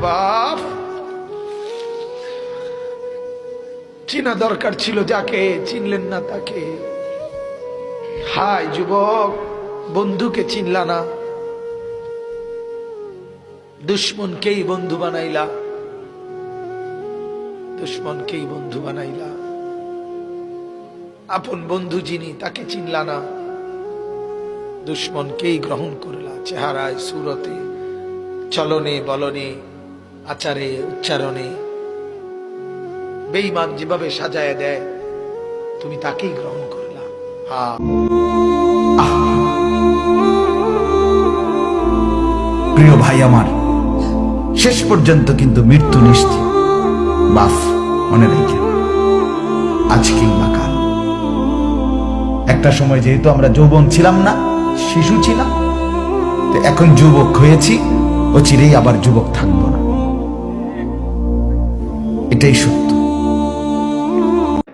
বাপ। চিনা দরকার ছিল যাকে, চিনলেন না তাকে। হাই যুবক, বন্ধুকে চিনলা না। দুশ্মনকেই বন্ধু বানাইলা। দুশ্মনকেই বন্ধু বানাইলা। আপন বন্ধু যিনি, তাকে চিনলা না। দুশ্মনকেই গ্রহণ করলা। চেহারায় সুরতে, চলনে, বলনে, আচারে, উচ্চারণে। বেঈমান যেভাবে সাজায় দেয়, তুমি তাকেই গ্রহণ করলা। হ্যাঁ প্রিয় ভাই আমার, শেষ পর্যন্ত কিন্তু মৃত্যু নিশ্চিত। বাফ মনে রেখে আজ কিংবা কাল। একটা সময় যেহেতু আমরা যৌবন ছিলাম না শিশু ছিলাম। তো এখন যুবক হয়েছি, ও চিরেই আবার যুবক থাকব না। এটাই সত্য।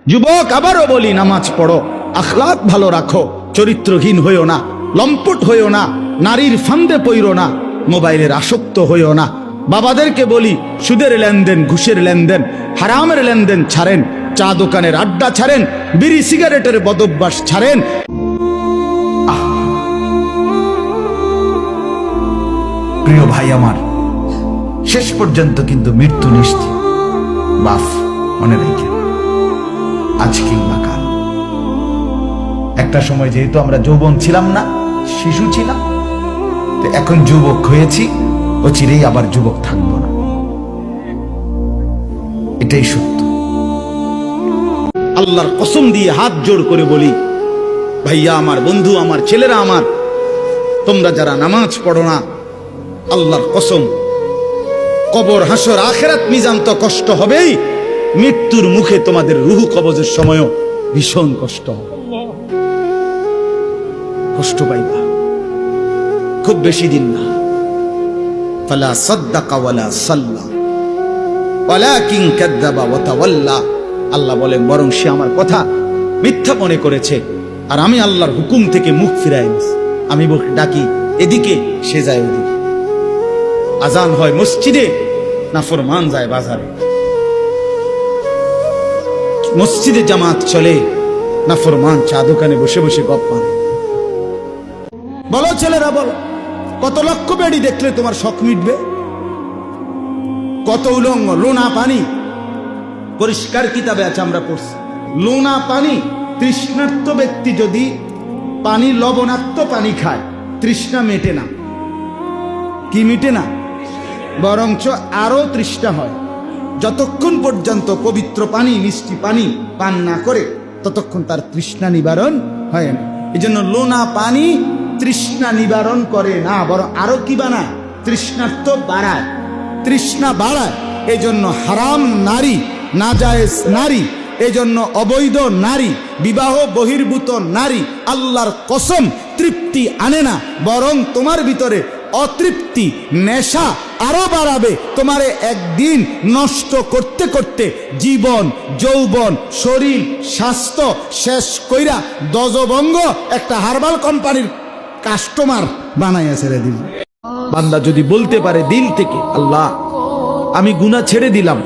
যুবক, আবারও বলি, নামাজ পড়ো। আখলাক ভালো রাখো। চরিত্রহীন হইও না। লম্পট হইও না। নারীর ফান্দে পইরো না। মোবাইলের আসক্ত হইও না। বাবাদেরকে বলি, সুদের লেনদেন, ঘুষের লেনদেন, হারামের লেনদেন ছাড়েন। চা দোকানের আড্ডা ছাড়েন। বিড়ি, সিগারেটের বদভ্যাস ছাড়েন। প্রিয় ভাই আমার, শেষ পর্যন্ত কিন্তু মৃত্যু নিশ্চিত। বাফ মনে রেখে, আজ কিংবা কাল। একটা সময় যেহেতু আমরা যৌবন ছিলাম না, শিশু ছিলাম, তো এখন যুবক হয়েছি ও চিরেই আবার যুবক থাকব না। এটাই সত্য। আল্লাহর কসম দিয়ে হাত জোড় করে বলি, ভাইয়া আমার, বন্ধু আমার, ছেলেরা আমার, তোমরা যারা নামাজ পড়ো না আল্লাহর কসম। কবর, হাসর, আখেরাত মিজান তো কষ্ট হবেই। মৃত্যুর মুখে তোমাদের রুহু কবজের সময়ও ভীষণ কষ্ট কষ্ট পাইবা। খুব বেশি দিন না। ফালা সাদ্দাকা ওয়ালা সাল্লা। ওয়ালাকিন কাদ্দাবা ওয়া তাওয়াল্লা। আল্লাহ বলেন, বরং সে আমার কথা মিথ্যা মনে করেছে, আর আমি আল্লাহর হুকুম থেকে মুখ ফিরাই আমি ডাকি, এদিকে সে যায় ওদিকে। আজান হয় মসজিদে না ফরমান যায় বাজারে? মসজিদে জামাত চলে না ফরমান? চা দোকানে বসে বসে গপ মারে। বলো ছেলেরা, বলো, কত লক্ষ বেড়ি দেখলে তোমার শখ মিটবে? কত উলঙ্গ, লোনা পানি? পরিষ্কার কিতাবে আছে আমরা পড়ছি। লোনা পানি, তৃষ্ণার্ত ব্যক্তি যদি পানি লবণাক্ত পানি খায়, তৃষ্ণা মেটে না। কি মিটে না? বরঞ্চ আরও তৃষ্ণা হয়। যতক্ষণ পর্যন্ত পবিত্র পানি, মিষ্টি পানি পান না করে, ততক্ষণ তার তৃষ্ণা নিবারণ হয় না। এই জন্য লোনা পানি তৃষ্ণা নিবারণ করে না, বরং আরও কি বানায়? তৃষ্ণার্থ বাড়ায়। তৃষ্ণা বাড়ায় এই জন্য হারাম নারী না নাজায়েজ নারী এই জন্য অবৈধ নারী, বিবাহ বহির্ভূত নারী, আল্লাহর কসম তৃপ্তি আনে না, বরং তোমার ভিতরে অতৃপ্তি, নেশা আরও বাড়াবে। তোমারে একদিন নষ্ট করতে করতে জীবন, যৌবন, শরীর, স্বাস্থ্য শেষ কইরা দজবঙ্গ একটা হার্বাল কোম্পানির কাস্টমার বানাইয়া ছেড়ে দিল। বান্দা যদি বলতে পারে দিল থেকে, আল্লাহ, আমি গুনাহ ছেড়ে দিলাম,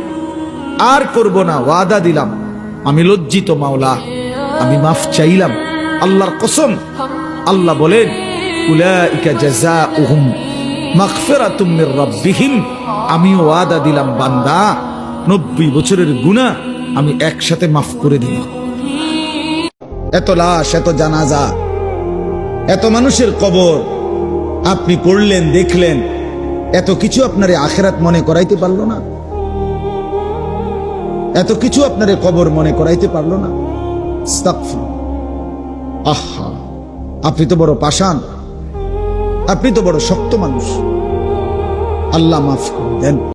আর করব না, ওয়াদা দিলাম, আমি লজ্জিত মাওলা, আমি মাফ চাইলাম, আল্লাহর কসম, আল্লাহ বলেন দিলাম, বান্দা 90 বছরের আমি একসাথে মাফ করে দিলাম। এত লাশ, এত জানাজা, এত মানুষের কবর, আপনি পড়লেন, দেখলেন, এত কিছু আপনারে আখেরাত মনে করাইতে পারল না? এত কিছু আপনারে কবর মনে করাইতে পারল না। আহা, আপনি তো বড় পাষাণ। আপনি তো বড় শক্ত মানুষ। আল্লাহ মাফ করে দেন।